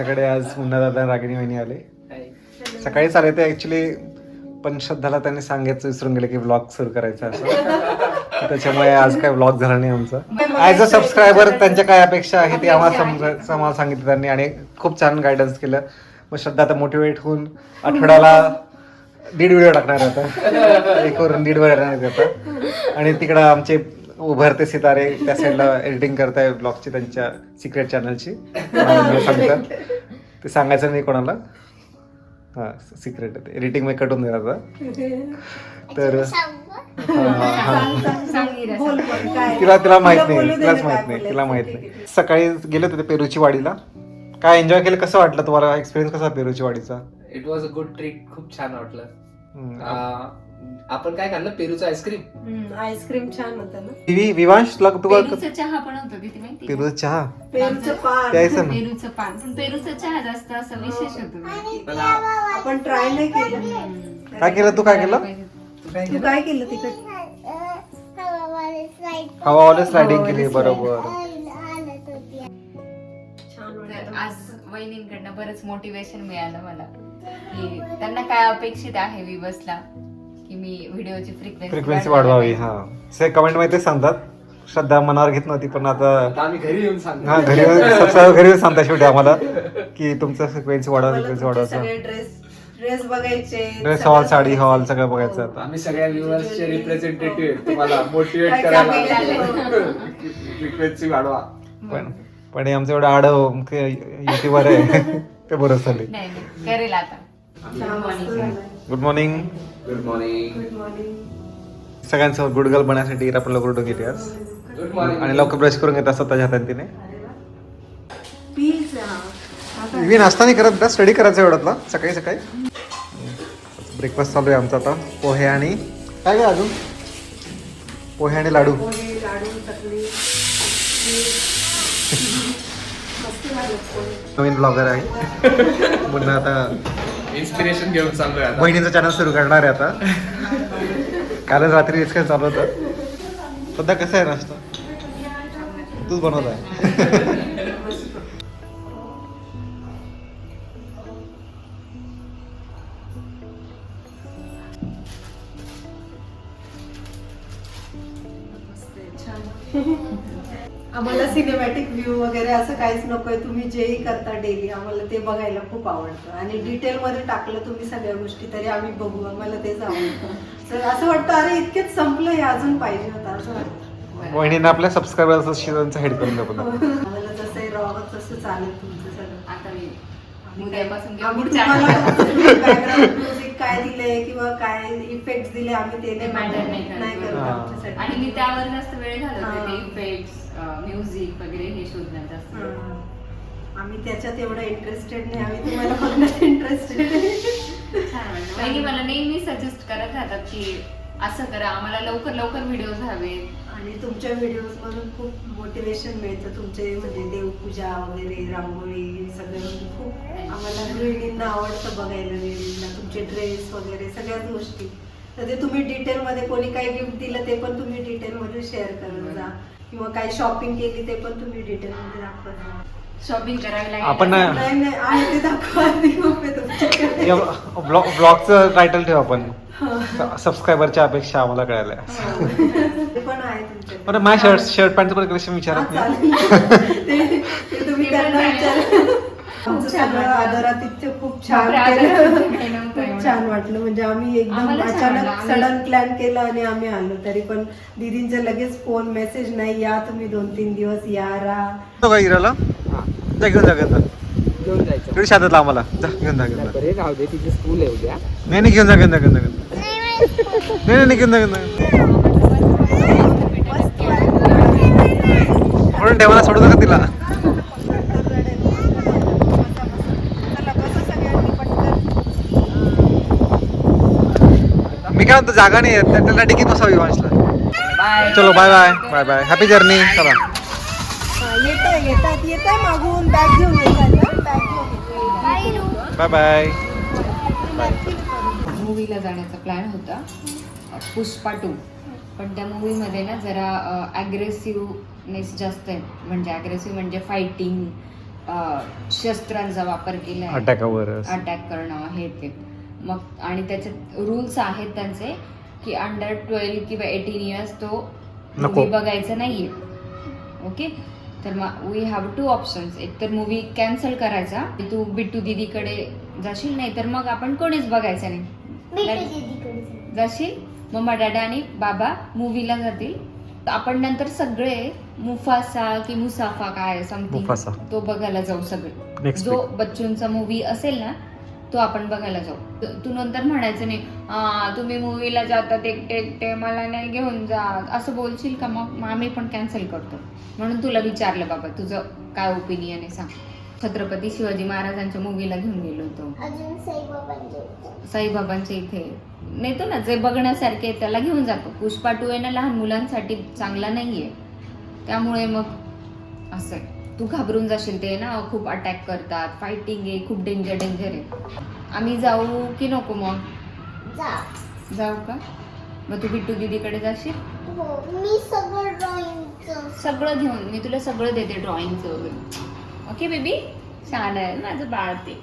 आमच्याकडे आज मुन्ना दादा रागिनी वहिनी आले. सकाळीच आले ते ऍक्च्युली पण श्रद्धाला त्यांनी सांगायचं विसरून गेले की ब्लॉग सुरू करायचा असं. त्याच्यामुळे आज काय ब्लॉग झाला नाही आमचा. ॲज अ सबस्क्रायबर त्यांच्या काय अपेक्षा आहे ते आम्हाला समजा आम्हाला सांगितलं त्यांनी आणि खूप छान गायडन्स केलं. मग श्रद्धा आता मोटिवेट होऊन आठवड्याला दीड व्हिडिओ टाकणार आता. एक वरून दीड येणार आता. आणि तिकडं आमचे उभरते सितारे त्या साईडला एडिटिंग करताय ब्लॉगची त्यांच्या सिक्रेट चॅनलची सांगतात ते सांगायचं नाही कोणाला. हा सिक्रेट आहे एडिटिंग मी कटून देणार आता. तर तिला तिला माहीत नाही तिलाच माहीत नाही तिला माहीत ते. नाही. सकाळी गेले होते ते पेरूची वाडीला काय एन्जॉय केलं? कसं वाटलं तुम्हाला? एक्सपिरियन्स कसा पेरूची वाडीचा it was a good trick खूप छान वाटलं. आपण काय खाल्लं? पेरूचं आईस्क्रीम हम्म, आईस्क्रीम छान होतं ना. विवी विवांश तुला पेरूचा चहा पण होता तिथे माहिती का? पेरूचा चहा? पेरूचं पान. प्यायचं ना? पेरूचं पान. पण पेरूचा चहा जास्त असं विशेष होतं. मला आपण ट्राय नाही केलं. काय केलं? तू काय केलं? तू काय तू केलं? काय केलं तिकडे? हवावाला स्लायडिंग केली बरोबर. छान तर वाटलं. आज वहिनींकडनं बरंच मोटिवेशन मिळालं मला. की त्यांना काय अपेक्षित आहे विवसला? की मी व्हिडिओची फ्रिक्वेन्सी फ्रिक्वेन्सी वाढवावी हा. से कमेंटमध्ये तेच सांगतात. श्रद्धा मनावर घेत नव्हती पण आता आता आम्ही घरी येऊन सांगतो. हा घरी सबस्क्राईबर घरी येऊन सांगता शेवटी आम्हाला की तुमचं फ्रिक्वेन्सी वाढवा मला फ्रिक्वेन्सी तुमचे वाढवायचं सगळे ड्रेस ड्रेस बघायचे ड्रेस हॉल साडी. हॉल सगळं बघायचं हो. आता आम्ही सगळ्या व्ह्युअर्सचे रिप्रेझेंटेटिव्ह तुम्हाला मोटिवेट काय करायला सांगायला फ्रिक्वेन्सी वाढवा. पण पण हे आमचं एवढं आडव युट्यूबर आहे. ते बरं झाले. नाही नाही. करेल आता. छान मस्त. Good morning good morning Good morning. सगळ्यांसोबत गुड गर्ल बनण्यासाठी आपण लवकर उठून गेली आज. गुड मॉर्निंग आणि लवकर ब्रश करून घेतात स्वतःच्या हाताने तिने. Please, हा. आता मी नाश्ता नाही करत स्टडी करायचा एवढ्यातला सकाळी सकाळी. ब्रेकफास्ट चालू आहे आमचा आता पोहे आणि काय काय अजून? पोहे आणि लाडू. पोहे, लाडू चकली मस्त झालं पोहे. नवीन ब्लॉगर आहे. पुन्हा आता इन्स्पिरेशन घेऊन चाललोय आता. बहिणीचं चॅनल सुरू करणार आहे आता. कालच रात्री डिस्कस चालू होतं. सध्या कसं आहे नाश्ता? तूच बनवत आहे आम्हाला सिनेमॅटिक व्ह्यू वगैरे असं काहीच नकोय. तुम्ही जेही करता डेली आम्हाला ते बघायला खूप आवडतं. आणि डिटेल मध्ये टाकलं तुम्ही सगळ्या गोष्टी तरी आम्ही बघू आम्हाला तेच आवडतं तर असं वाटतं अरे इतकेच संपलं हे अजून पाहिजे होतं असं वाटतं. बहिणीनं आपल्या सबस्क्रायबर्स शिजांचं हेड करून दाखवलं आम्हाला जसं रॉ तसं चालेल तुमचं सगळं. आता मी उद्यापासून काय दिलंय किंवा काय इफेक्ट दिले आम्ही ते matter नाही करत. नाही करत. आमच्यासाठी. आणि मी त्यावर जास्त वेळ घालवते. ते इफेक्ट्स म्युझिक वगैरे हे शोधण्यात जास्त. आम्ही त्याच्यात एवढं इंटरेस्टेड नाही आम्ही तुम्हाला बघण्यात इंटरेस्टेड छान मला नेहमी सजेस्ट करत राहतात की असं करा आम्हाला लवकर लवकर व्हिडिओज हवेत. आणि तुमच्या व्हिडिओज मधून खूप मोटिवेशन मिळतं. तुमचे म्हणजे देवपूजा वगैरे रांगोळी सगळं खूप आम्हाला गृहिणींना आवडतं बघायला गृहिणींना तुमचे ड्रेस वगैरे सगळ्याच गोष्टी. तर ते तुम्ही डिटेलमध्ये कोणी काही गिफ्ट दिलं ते पण तुम्ही डिटेलमध्ये शेअर करत जा. किंवा काही शॉपिंग केली ते पण तुम्ही डिटेलमध्ये दाखवत जा शॉपिंग करावी लागेल आपण. नाही नाही आहे ते दाखवा. आधी मग मी तुमच्याकडे. या ब्लॉग ब्लॉगचं टायटल ठेव आपण. हा. सबस्क्रायबरच्या अपेक्षा आम्हाला कळाल्या. ते पण आहे तुमच्याकडे. पण माझ्या शर्ट शर्ट पॅन्टचं पण कलेक्शन हा, विचारत नाही. चालेल. ते ते तुम्ही ते पण त्यांना चालेल. खूप छान केलं. आदरातिथ्य काही नव्हतं खूप. छान वाटलं. म्हणजे आम्ही एकदम छान. अचानक सडन प्लॅन केलं आणि आम्ही आलो. तरी पण दीदींचे लगेच फोन मेसेज नाही. या तुम्ही दोन तीन दिवस या राहा. तो काय इराला जा घेऊन जा घेऊन जा. घेऊन जायचं. एवढी शादतला आम्हाला जा घेऊन जा घेऊन जा. राहू दे तिची स्कूल आहे उद्या. नाही नाही घेऊन जा घेऊन जा घेऊन जा घेऊन जा. नाही नाही नाही, घेऊन जा घेऊन जा म्हणून ठेवायला सोडू नका तिला चला, बसा सगळ्यांनी पटकन. काय म्हणतो जागा नाही आहे त्या- त्याला डिकीत बसावी विवांशला. बाय चलो bye bye bye bye happy journey चला. येतात येताय मागून. बॅग घेऊन येतात. बाय बाय मूवीला जाण्याचा प्लॅन होता. पुष्पा टू पण त्या मूवीमध्ये ना जरा ॲग्रेसिव्हनेस जास्त आहे. म्हणजे ॲग्रेसिव्ह म्हणजे फायटिंग शस्त्रांचा वापर केला अटॅक करणं हे ते. मग आणि त्याच्यात रूल्स आहेत त्यांचे की अंडर ट्वेल्व किंवा एटीन इयर्स तो. मूवी बघायचा नाहीये. ओके तर मग वी हॅव टू ऑप्शन्स एक तर मूवी कॅन्सल करायचा तू बिट्टू दीदीकडे जाशील नाही तर मग आपण कोणीच बघायचं नाही. जाशील? मम्मा डॅडा आणि बाबा मूवीला जातील. आपण नंतर सगळे मुफासा की मुसाफा काय समथिंग. तो बघायला जाऊ सगळे. जो बच्चूंचा मूवी असेल ना तो आपण बघायला जाऊ. त- नंतर म्हणायचं नाही "आ, तुम्ही मूवीला जातात एकटे एकटे मला नाही घेऊन जा. असं बोलशील का मग? आम्ही पण कॅन्सल करतो. म्हणून तुला विचारलं बाबा तुझं काय ओपिनियन आहे सांग. छत्रपती शिवाजी महाराजांच्या मूवीला घेऊन गेलो होतो. साईबाबांच्या इथे. नेतो ना जे बघण्यासारखे त्याला घेऊन जातो. पुष्पा टू आहे ना लहान मुलांसाठी चांगला नाहीये. त्यामुळे मग असं आहे. तू घाबरून जाशील ते ना खूप अटॅक करतात. फायटिंग आहे खूप डेंजर डेंजर आहे. आम्ही जाऊ की नको मग? जा. जाऊ का? मग तू बिट्टू दीदीकडे जाशील? हो मी सगळं सगळं घेऊन मी तुला सगळं देते ड्रॉइंगचं वगैरे. ओके बेबी छान आहे. माझं बाळ ते.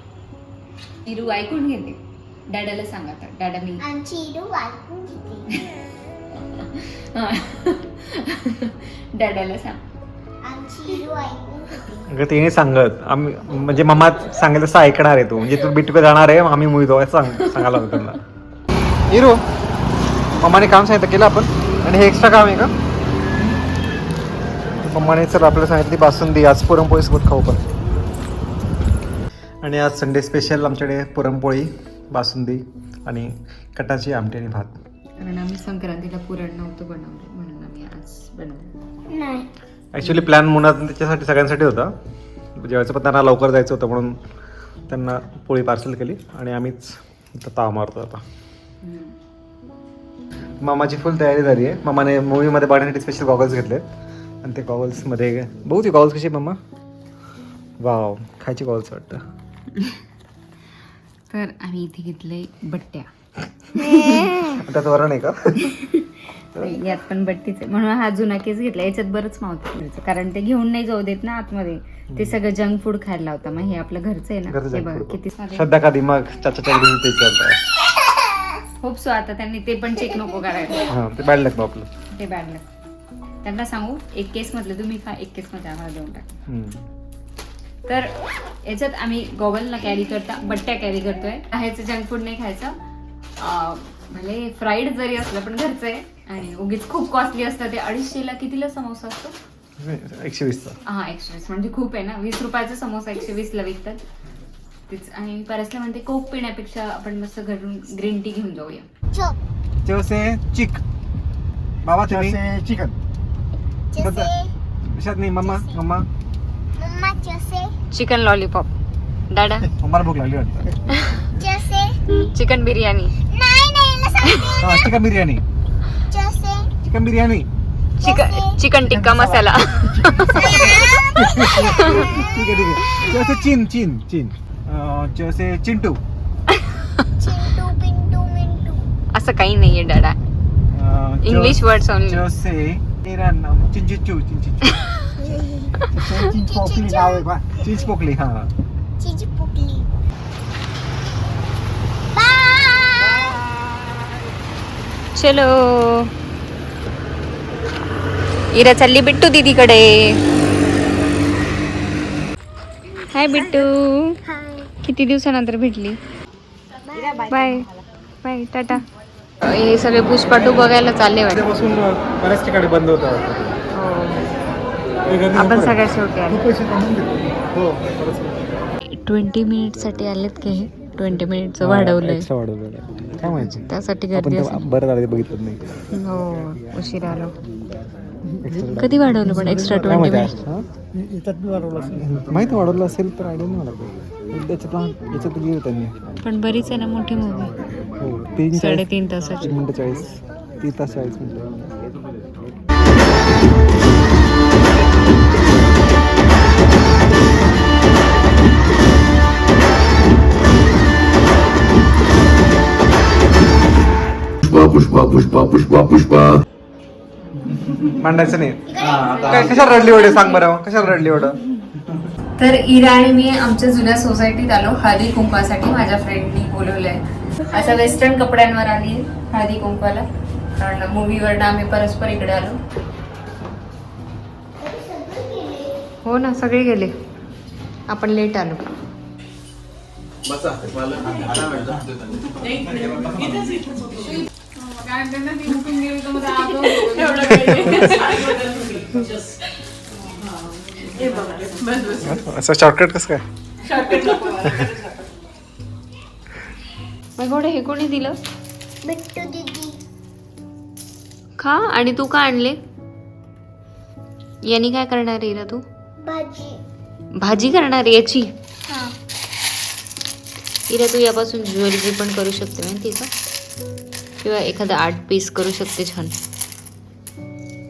इरू ऐकून घेते. डॅडाला सांग आता. डॅडा मी. डॅडाला सांग. अगं तिने सांगत आम्ही म्हणजे मम्मा सांगेल तसं ऐकणार आहे तू. म्हणजे तू बिटुके जाणार आहे आम्ही मुवी जाऊ असं सांग सांगायला होतं त्यांना. हिरो मम्माने काम सांगितलं केलं आपण? आणि हे एक्स्ट्रा काम आहे का? मम्माने चल आपल्याला सांगितली बासुंदी आज पुरणपोळी सोबत खाऊ पण आणि आज संडे स्पेशल आमच्याकडे पुरणपोळी बासुंदी आणि कटाची आमटी आणि भात. कारण आम्ही संक्रांतीला पुरण नव्हतं बनवलं म्हणून आम्ही आज बनवलं. नाही. ॲक्च्युली प्लॅन मुनात त्याच्यासाठी सगळ्यांसाठी होता. जेवायचं पण त्यांना लवकर जायचं होतं म्हणून त्यांना पोळी पार्सल केली आणि आम्हीच इथं ताव मारतो आता. मामाची फुल तयारी झाली आहे. मामाने मूवीमध्ये बघण्यासाठी स्पेशल गॉगल्स घेतलेत. आणि ते गॉगल्समध्ये बघू ती गॉगल्स कशी मम्मा वाव खायची गॉगल्स वाटतं. तर आम्ही इथे घेतलंय बट्ट्या. त्यात वरण आहे का? यात पण बट्टीच. म्हणून हा जुना केस घेतला. याच्यात बरंच मावतं कारण ते घेऊन नाही जाऊ देत ना आतमध्ये. ते सगळं जंक फूड खायला लावता. मग हे आपलं घरचं आहे ना. हे बघा. किती श्रद्धा का दिमाग चाचा घरी ते चालतं. होप सो आता त्यांनी ते पण चेक नको करायला. हां ते बॅड लागतं आपलं. ते बॅड लक त्यांना सांगू एक केस मधलं तुम्ही खा एक केस मध्ये आम्हाला देऊन टाका. तर याच्यात आम्ही गॉगलला कॅरी करता बट्ट्या कॅरी करतोय. बाहेरचं जंक फूड नाही खायचं. भले फ्राईड जरी असलं पण घरचं आहे. आणि उगीच खूप कॉस्टली असतं ते. अडीचशेला कितीला समोसा असतो? एकशे वीसचा. हा एकशे वीस. म्हणजे खूप आहे ना. वीस रुपयाचा समोसा एकशे वीसला विकतात. तेच. आणि परसला म्हणते कोक पिण्यापेक्षा आपण मस्त घरून ग्रीन टी घेऊन जाऊया. चोप जसे चिक. बाबा तुम्ही? चिकन. नाही मम्मा मम्मा. चिकन लॉलीपॉप डाडा भूक लागली वाटतं. जसे चिकन बिर्याणी. नाही नाही. चिकन बिर्याणी. जसे. Chicken biryani. Chicken chicken tikka masala. ठीक आहे ठीक आहे. जसे चिन चिन चिन. अं, जसे चिंटू. चिंटू पिंटू मिंटू. असं काही नाहीये डाडा. अं, जो- इंग्लिश वर्ड्स ओनली जसे तेरा नाम चिंचिचू चिंचिचू चिंच पोकली नाव आहे बा. चिंच पोकली हा चीज पुकली बाय चलो. इरा चालली बिट्टू दीदीकडे. हाय बिट्टू. हाय किती दिवसानंतर भेटली? बाय. Bye tata. हे सगळे पुष्पाटू बघायला चालले बऱ्याच ठिकाणी बंद होता आपण सगळ्या शेवटी हो. ट्वेंटी मिनिटसाठी आलेत का हे? ट्वेंटी मिनिटचं वाढवलंय. एक्स्ट्रा वाढवलेलं आहे. काय माहिती त्यासाठी गर्दी असेल. बरं झालं ते बघितलं नाही. हो उशीर आलो. कधी वाढवलं पण एक्स्ट्रा काय ट्वेंटी माहिती मिनिट हा? वाढवलं माहिती वाढवलं असेल तर आयडिया नाही मला काही. याच्यात हा- याच्यात गेलं त्यांनी पण बरीच आहे ना मोठी मूवी हो तीन चाळीस साडेतीन तासाची. तीन मिनटं चाळीस तीन तास चाळीस मिनटं. पुष्पा पुष्पा पुष्पा पुष्पा मांडायचं नाही काय कशाला रडली एवढे सांग बरं कशाला रडली एवढं तर इरा आणि मी आमच्या जुन्या सोसायटीत आलो हळदी कुंकवासाठी माझ्या फ्रेंडनी बोलवलंय असं वेस्टर्न कपड्यांवर आली हळदी कुंकवाला कारण मूवीवर आम्ही परस्पर इकडे आलो हो ना सगळे गेले आपण लेट आलो असं शॉर्टकट कसं काय? मग गोडे हे कोणी दिलं? बिट्टू दीदी खा आणि तू का आणले? यांनी काय करणार आहे तू? भाजी भाजी करणार आहे याची. हा. इरा तू यापासून ज्वेलरी पण करू शकते माहिती का? किंवा एखादं आर्ट पीस करू शकते छान.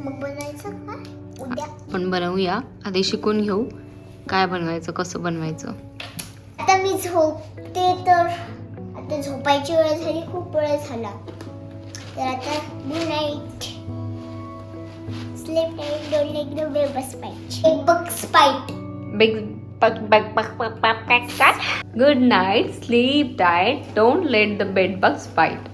मग बनायचं का उद्या. पण बनवूया. आधी शिकून घेऊ. काय बनवायचं कसं बनवायचं. आता मी झोपते तर आता झोपायची वेळ झाली खूप वेळ झाला. तर आता good night sleep night don't let the बेबस पाईट एक बग स्पाईट बिग पक बग पक पक पक पक good night sleep tight don't let the bed bugs bite